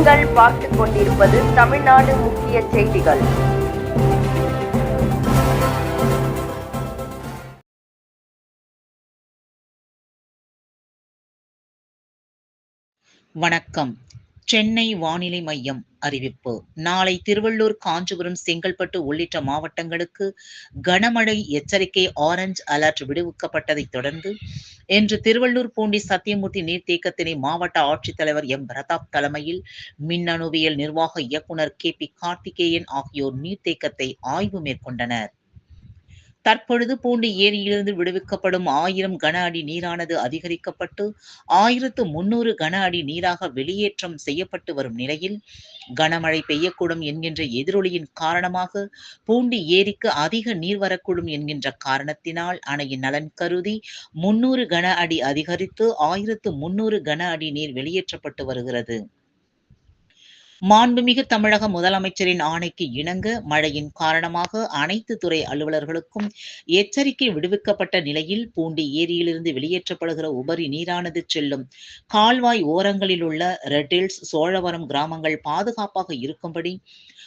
நீங்கள் பார்த்துக் கொண்டிருப்பது தமிழ்நாடு முக்கிய செய்திகள். வணக்கம். சென்னை வானிலை மையம் அறிவிப்பு. நாளை திருவள்ளூர் காஞ்சிபுரம் செங்கல்பட்டு உள்ளிட்ட மாவட்டங்களுக்கு கனமழை எச்சரிக்கை ஆரஞ்சு அலர்ட் விடுவிக்கப்பட்டதைத் தொடர்ந்து இன்று திருவள்ளூர் பூண்டி சத்தியமூர்த்தி நீர்த்தேக்கத்தினை மாவட்ட ஆட்சித்தலைவர் எம். பிரதாப் தலைமையில் மின்னணுவியல் நிர்வாக இயக்குனர் கே. பி. கார்த்திகேயன் ஆகியோர் நீர்த்தேக்கத்தை ஆய்வு மேற்கொண்டனர். தற்பொழுது பூண்டி ஏரியிலிருந்து விடுவிக்கப்படும் ஆயிரம் கன அடி நீரானது அதிகரிக்கப்பட்டு ஆயிரத்து முன்னூறு கன அடி நீராக வெளியேற்றம் செய்யப்பட்டு வரும் நிலையில் கனமழை பெய்யக்கூடும் என்கின்ற எதிரொலியின் காரணமாக பூண்டி ஏரிக்கு அதிக நீர் வரக்கூடும் என்கின்ற காரணத்தினால் அணையின் நலன் கருதி முன்னூறு கன அடி அதிகரித்து ஆயிரத்து முன்னூறு கன அடி நீர் வெளியேற்றப்பட்டு வருகிறது. மாண்புமிகு தமிழக முதலமைச்சரின் ஆணைக்கு இணங்க மழையின் காரணமாக அனைத்து துறை அலுவலர்களுக்கும் எச்சரிக்கை விடுவிக்கப்பட்ட நிலையில் பூண்டி ஏரியிலிருந்து வெளியேற்றப்படுகிற உபரி நீரானது செல்லும். கால்வாய் ஓரங்களில் உள்ள ரெட்டில்ஸ் சோழவரம் கிராமங்கள் பாதுகாப்பாக இருக்கும்படி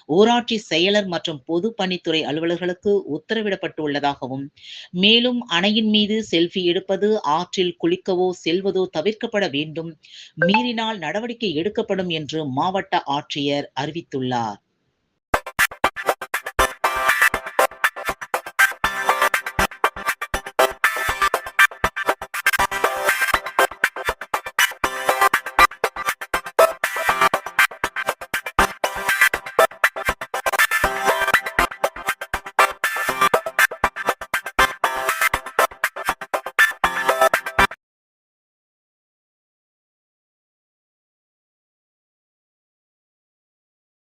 ஊராட்சி செயலர் மற்றும் பொதுப்பணித்துறை அலுவலர்களுக்கு உத்தரவிடப்பட்டுள்ளதாகவும் மேலும் அணையின் மீது செல்ஃபி எடுப்பது ஆற்றில் குளிக்கவோ செல்வதோ தவிர்க்கப்பட வேண்டும் மீறினால் நடவடிக்கை எடுக்கப்படும் என்று மாவட்ட ஆட்சியர் அறிவித்துள்ளார்.